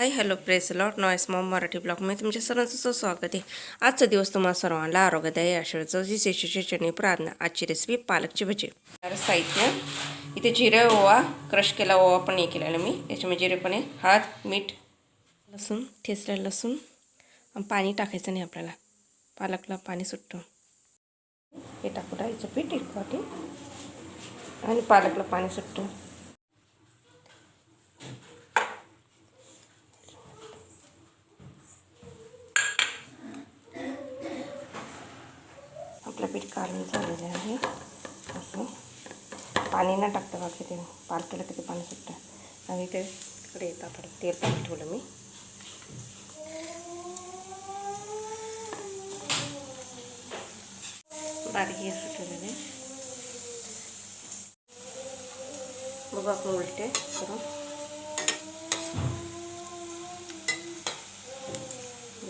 हाय hello प्रेस लॉट नॉईस मॉम मराठी ब्लॉगमध्ये तुमच्या सर्वांचं स्वागत आहे. आजचा दिवस तुम्हाला सर्वांना आरोग्यदायी आशेचं जी चटणी प्रार्थना आजची रेसिपी पालकची भजी. साहित्य इथे जिरे ओवा क्रश केला ओवा पण हे केलेला मी. याच्यामध्ये जिरेपणे हळद मीठ लसूण ठेचलेलं लसूण. पाणी टाकायचं नाही आपल्याला. पालकला पाणी सुटतं. हे टाकू डाळीचं पीठ एक वाटी. आणि पालकला पाणी सुटतं. आपलं पीठ काढून झालेलं आहे. असं. पाणी न टाकता बाकी ते पालकेला किती पाणी सुटतं. आणि ते इकडे येतात आपण. तेल टाकून ठेवलं मी. बारीक असं ठेवलेलं आहे. बघू आपण उलटे करून.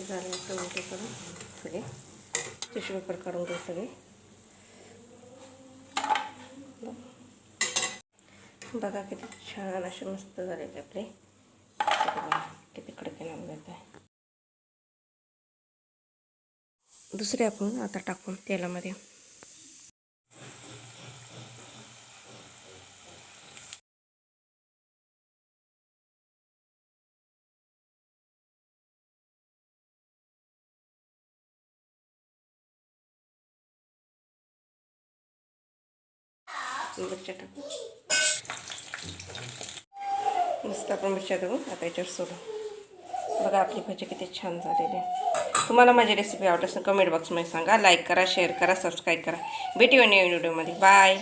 झाले असं उलटे करून. सगळे. टिश्यू पेपर काढून घेऊ सगळे. बघा किती छान असे मस्त झालेले आपले. किती कडके किती आहे दुसरे आपण आता टाकून तेलामध्ये. मिरच्या टाकू मस्त आपण मिरच्या देऊ आता याच्यावर सोडू. बघा आपली भाजी किती छान झालेली आहे. तुम्हाला माझी रेसिपी आवडत असेल कमेंट बॉक्समध्ये सांगा. लाईक करा शेअर करा सबस्क्राईब करा. भेटूया या व्हिडिओमध्ये बाय